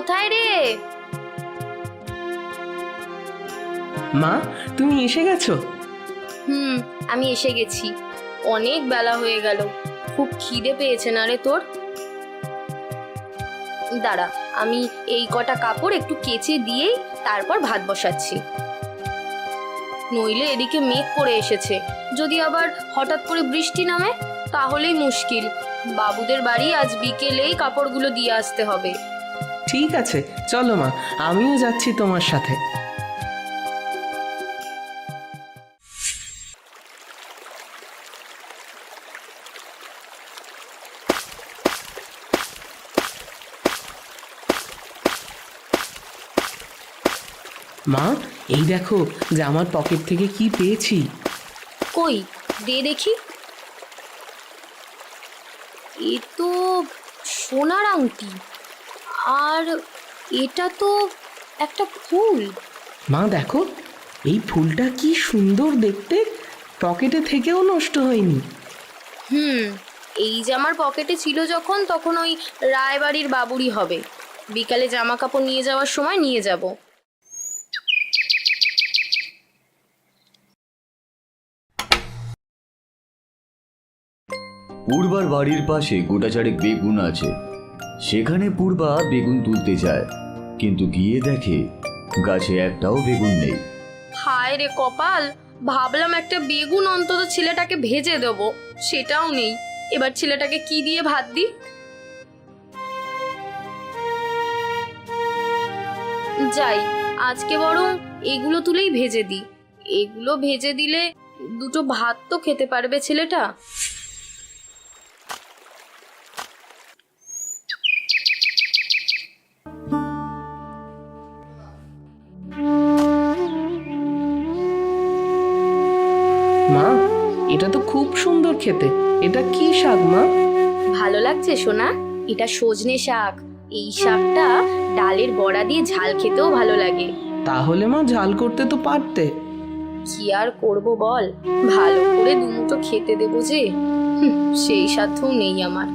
কোথায় রে? মা তুমি এসে গেছো? হুম আমি এসে গেছি। অনেক বেলা হয়ে গেল। খুব খিদে পেয়েছে না রে তোর? দাঁড়া আমি এই কটা কাপড় একটু কেচে দিয়েই তারপর ভাত বসাচ্ছি। নইলে এদিকে মেঘ করে এসেছে। যদি আবার হঠাৎ করে বৃষ্টি নামে তাহলেই মুশকিল। বাবুদের বাড়ি আজ বিকেলেই কাপড়গুলো দিয়ে আসতে হবে। ঠিক আছে, চলো মা, আমিও যাচ্ছি তোমার সাথে। মা, এই দেখো, জামার পকেট থেকে কি পেয়েছি? কই, দে দেখি। এ তো সোনার আংটি। আর এটা তো একটা ফুল। মা দেখো এই ফুলটা কি সুন্দর দেখতে। পকেটে থেকেও নষ্ট হয়নি। হুম এই জামার পকেটে ছিল যখন তখন ওই রায়বাড়ির বাবুরই হবে। বিকালে জামা কাপড় নিয়ে যাওয়ার সময় নিয়ে যাব। পূর্বার বাড়ির পাশে গোটা চারেক বেগুন আছে। সেখানে পূর্বা বেগুন তুলতে যায়, কিন্তু গিয়ে দেখে গাছে একটাও বেগুন নেই। হায় রে কপাল, ভাবলাম একটা বেগুন অন্তত ছেলেটাকে ভেজে দেবো, সেটাও নেই। এবার ছেলেটাকে কি দিয়ে ভাত দিই? যাই, আজকে বরং এগুলো তুলেই ভেজে দিই। এগুলো ভেজে দিলে দুটো ভাত তো খেতে পারবে ছেলেটা। মা? এটা তো খুব সুন্দর খেতে। এটা কি শাক মা? ভালো লাগছে সোনা। এটা সজনে শাক। এই শাকটা ডালের বড়া দিয়ে ঝাল খেতেও ভালো লাগে। তাহলে মা ঝাল করতে তো পারতে। কি আর করব বল? ভালো করে দুমুটো খেতে দেবো যে। সেই সাধ্যও নেই আমার।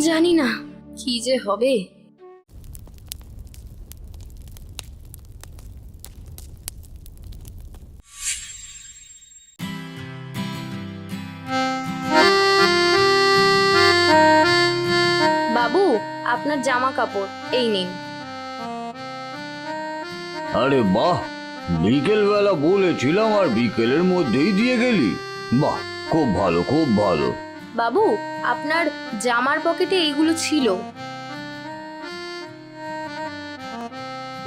জানি না কি যে হবে। কাপড় এই নিন। আরে বাহ বিকেল বেলা বলেছিলাম আর বিকেলের মধ্যেই দিয়ে গেলি। বাহ খুব ভালো খুব ভালো। বাবু আপনার জামার পকেটে এইগুলো ছিল।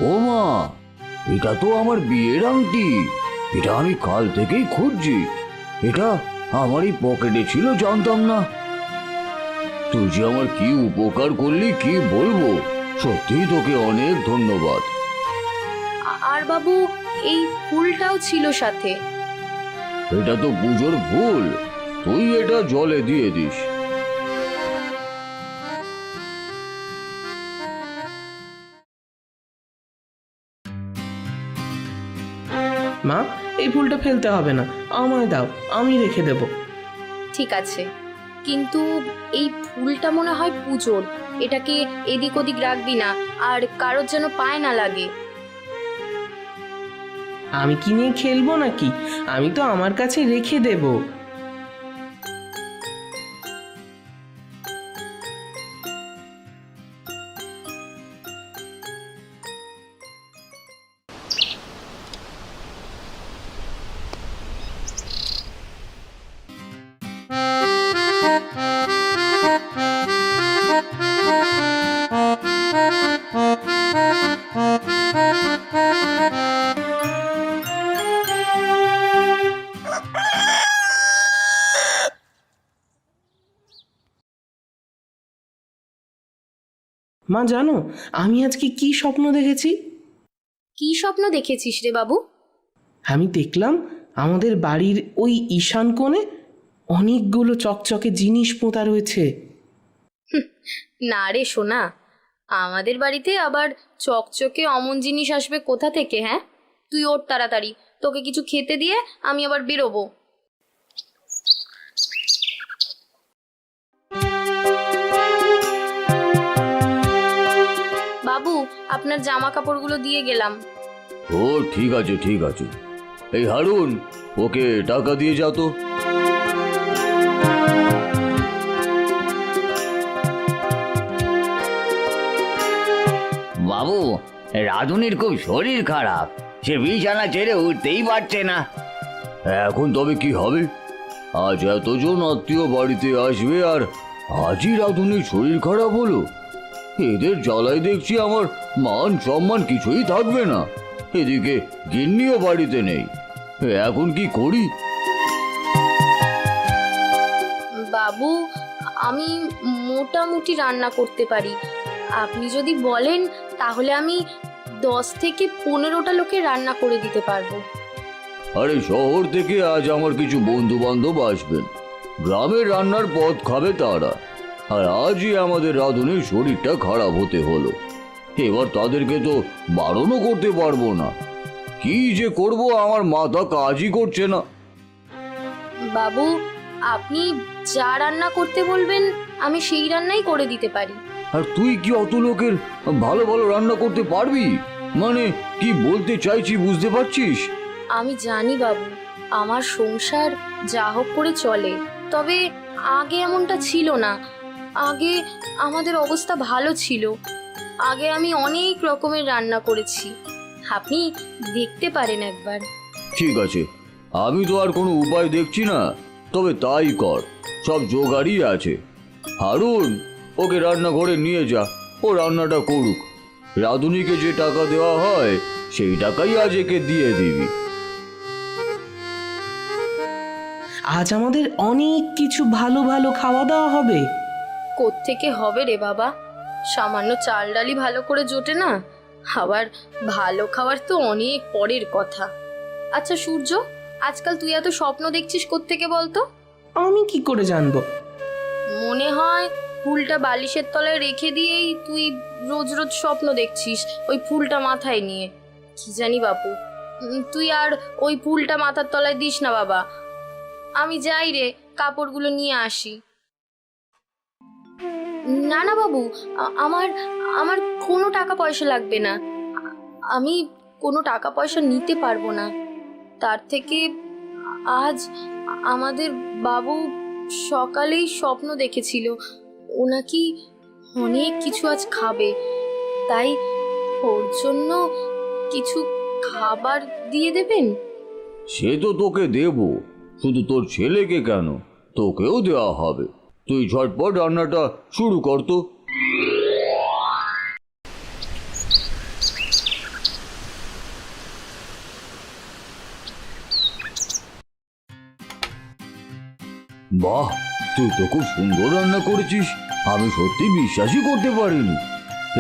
ও মা এটা তো আমার বিয়ের আংটি। এটা আমি কাল থেকেই খুঁজছি। এটা আমারই পকেটে ছিল জানতাম না। তুই যে আমার কি উপকার করলি কি বলব? সত্যি তোকে অনেক ধন্যবাদ। আর বাবু এই ফুলটাও ছিল সাথে। এটা তো পুজোর ভুল তুই এটা জলে দিয়ে দিস। মা এই ফুলটা ফেলতে হবে না। আমায় দাও আমি রেখে দেব। ঠিক আছে। কিন্তু এই ফুলটা মনে হয় পুজোর। এটাকে এদিক ওদিক রাখবি না, আর কারোর যেন পায় না লাগে। আমি কি নিয়ে খেলব নাকি? আমি তো আমার কাছে রেখে দেব। মা জানো আমি আজকে কি স্বপ্ন দেখেছি? কি স্বপ্ন দেখেছিস রে বাবু? আমি দেখলাম আমাদের বাড়ির ওই ঈশান কোণে অনেকগুলো চকচকে জিনিস পোঁতা রয়েছে। না রে সোনা আমাদের বাড়িতে আবার চকচকে অমন জিনিস আসবে কোথা থেকে হ্যাঁ? তুই ওর তাড়াতাড়ি তোকে কিছু খেতে দিয়ে আমি আবার বেরোবো। আপনার জামা কাপড়গুলো দিয়ে গেলাম। ও ঠিক আছে ঠিক আছে। এই হারুন ওকে টাকা দিয়ে যা তো। বাবু রাধুনির খুব শরীর খারাপ। সে বিছানা ছেড়ে উঠতেই পারছে না। এখন তবে কি হবে? আজ এতজন আত্মীয় বাড়িতে আসবে আর আজই রাধুনির শরীর খারাপ হলো? এদের জ্বালায় দেখছি আমার মান সম্মান কিছুই থাকবে না। এদিকে গিন্নিও বাড়িতে নেই। এখন কি করি? বাবু আমি মোটামুটি রান্না করতে পারি। আপনি যদি বলেন তাহলে আমি দশ থেকে পনেরোটা লোকে রান্না করে দিতে পারব। আরে শহর থেকে আজ আমার কিছু বন্ধু বান্ধব আসবেন। গ্রামের রান্নার পথ খাবে তারা। আর আজই আমাদের রাধুনির শরীরটা খারাপ হতে হলো। এবার তাদেরকে তো বারণও করতে পারব না। কি যে করব আমার মাথা কাজই করছে না। বাবু আপনি যা রান্না করতে বলবেন আমি সেই রান্নাই করে দিতে পারি। আর তুই কি অত লোকের ভালো ভালো রান্না করতে পারবি? মানে কি বলতে চাইছি বুঝতে পারছিস? আমি জানি বাবু আমার সংসার যা হোক করে চলে তবে আগে এমনটা ছিল না। আগে আমাদের অবস্থা ভালো ছিল। আগে আমি অনেক রকমের রান্না করেছি। আপনি দেখতে পারেন একবার। ঠিক আছে। আমি তো আর কোনো উপায় দেখছি না। তবে তাই কর। সব জোগাড়ই আছে। হারুন ওকে রান্নাঘরে নিয়ে যা। ও রান্নাটা করুক। রাধুনিকে যে টাকা দেওয়া হয় সেই টাকাই আজ একে দিয়ে দিবি। আজ আমাদের অনেক কিছু ভালো ভালো খাওয়া দাওয়া হবে। কোত্থেকে হবে রে বাবা? সামান্য চাল ডালি ভালো করে জোটে না? আবার ভালো খাবার তো অনেক পরের কথা। আচ্ছা সূর্য আজকাল তুই এত স্বপ্ন দেখছিস কোত্থেকে বলতো? আমি কি করে জানব? মনে হয় ফুলটা বালিশের তলায় রেখে দিয়েই তুই রোজ রোজ স্বপ্ন দেখছিস ওই ফুলটা মাথায় নিয়ে। কি জানি বাপু। তুই আর ওই ফুলটা মাথার তলায় দিস না বাবা। আমি যাই রে কাপড়গুলো নিয়ে আসি। না না বাবু আমার আমার কোনো টাকা পয়সা লাগবে না। আমি কোনো টাকা পয়সা নিতে পারব না। তার থেকে আজ আমাদের বাবু সকালেই স্বপ্ন দেখেছিল। ও নাকি অনেক কিছু আজ খাবে। তাই ওর জন্য কিছু খাবার দিয়ে দেবেন? সে তো তোকে দেব। শুধু তোর ছেলেকে কেন? তোকেও দেওয়া হবে। তুই ঝটপট রান্নাটা শুরু কর তো। বাহ, তুই তো খুব সুন্দর রান্না করেছিস। আমি সত্যি বিশ্বাসই করতে পারিনি।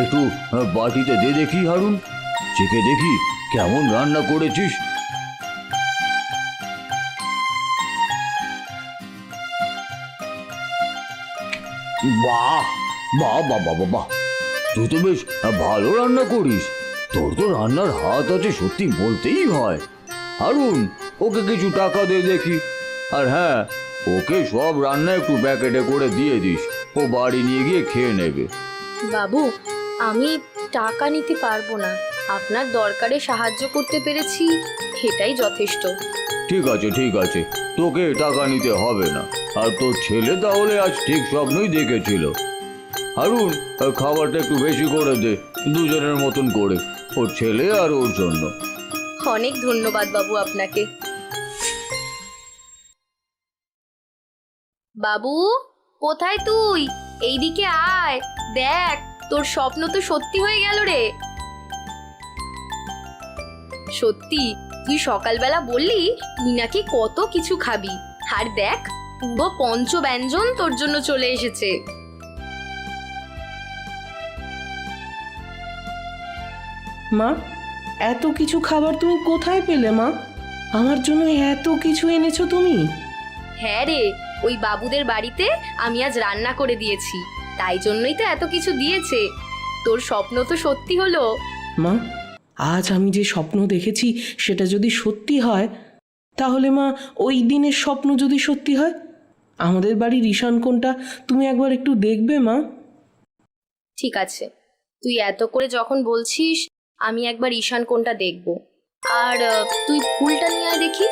একটু বাটিতে দে দেখি, হারুন। চেখে দেখি কেমন রান্না করেছিস। বাহ বাহ বাহ বাহ বাহ, তুই তো বেশ ভালো রান্না করিস। তোর তো রান্নার হাত আছে সত্যি বলতেই হয়। হারুন ওকে কিছু টাকা দে দেখি। আর হ্যাঁ ওকে সব রান্না একটু প্যাকেটে করে দিয়ে দিস। ও বাড়ি নিয়ে গিয়ে খেয়ে নেবে। বাবু আমি টাকা নিতে পারব না। আপনার দরকারে সাহায্য করতে পেরেছি সেটাই যথেষ্ট। ঠিক আছে ঠিক আছে। তোকে টাকা নিতে হবে না। আর তোর ছেলে তাহলে আজ ঠিক স্বপ্নই দেখেছিল। হারুন খাবারটা একটু বেশি করে দে, দুজনের মতন করে, ওর ছেলে আর ওর জন্য। অনেক ধন্যবাদ বাবু আপনাকে। বাবু, কোথায় তুই? এইদিকে আয়। দেখ, তোর স্বপ্ন তো সত্যি হয়ে গেল রে। সত্যি? তুই সকালবেলা বললি তুই নাকি কত কিছু খাবি। আর দেখ পুরো পঞ্চ ব্যঞ্জন তোর জন্য চলে এসেছে। মা এত কিছু খাবার তুমি কোথায় পেলে মা? আমার জন্য এত কিছু এনেছো তুমি। হ্যাঁ রে ওই বাবুদের বাড়িতে আমি আজ রান্না করে দিয়েছি। তাই জন্যই তো এত কিছু দিয়েছে। তোর স্বপ্ন তো সত্যি হলো। মা আজ আমি যে স্বপ্ন দেখেছি সেটা যদি সত্যি হয়, তাহলে মা, ওই দিনের স্বপ্ন যদি সত্যি হয়, আমাদের বাড়ির ঈশান কোনটা তুমি একবার একটু দেখবে মা। ঠিক আছে। তুই এত করে যখন বলছিস, আমি একবার ঈশান কোনটা দেখব। আর তুই ফুলটা নিয়ে দেখি।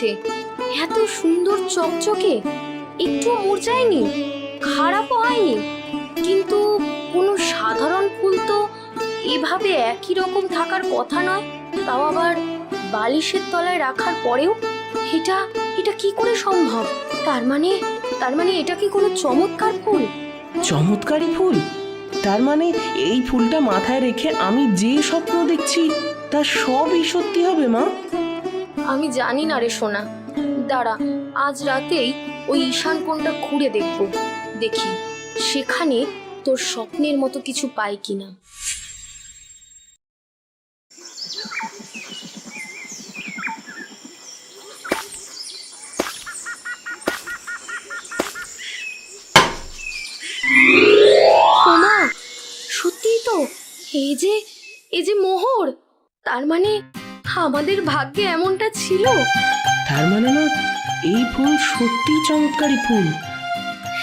তরতাজা এত সুন্দর চকচকে। একটু মুরঝায়নি, খারাপও হয়নি। কিন্তু কোনো সাধারণ ফুল তো এভাবে একই রকম থাকার কথা নয়। তাও আবার বালিশের তলায় রাখার পরেও এটা এটা কি করে সম্ভব? তার মানে তার মানে এটা কি কোনো চমৎকার ফুল? চমৎকারী ফুল? তার মানে এই ফুলটা মাথায় রেখে আমি যে স্বপ্ন দেখছি তা সবই সত্যি হবে, মা? আমি জানি না রে সোনা। দাঁড়া, আজ রাতেই ওই ঈশান কোণটা খুঁড়ে দেখব। দেখি, সেখানে তোর স্বপ্নের মতো কিছু পাই কিনা। ওমা সত্যিই তো, এই যে এই যে মোহর, তার মানে আমাদের ভাগ্যে এমনটা ছিল? তার মানে না এই ফুল সত্যি চমৎকারী ফুল।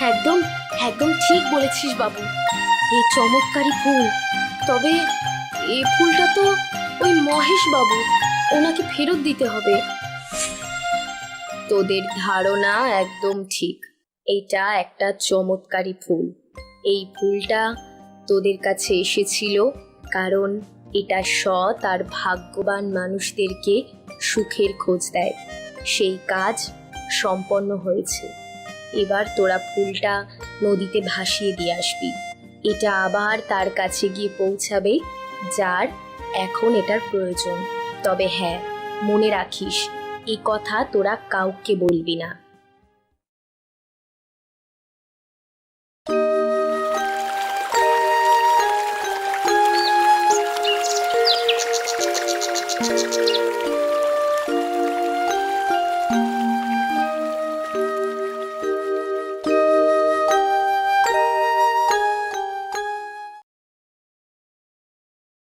একদম একদম ঠিক বলেছিস বাবু। এই চমৎকারী ফুল। তবে এই ফুলটা তো ওই মহেশ বাবু ওনাকে ফেরত দিতে হবে। তোদের ধারণা একদম ঠিক। এটা একটা চমৎকারী ফুল। এই ফুলটা তোদের কাছে এসেছিল কারণ এটা সৎ আর ভাগ্যবান মানুষদেরকে সুখের খোঁজ দেয়। সেই কাজ সম্পন্ন হয়েছে। এবার তোরা ফুলটা নদীতে ভাসিয়ে দিয়ে আসবি। এটা আবার তার কাছে গিয়ে পৌঁছাবে, যার এখন এটার প্রয়োজন। তবে হ্যাঁ মনে রাখিস এই কথা তোরা কাউকে বলবি না।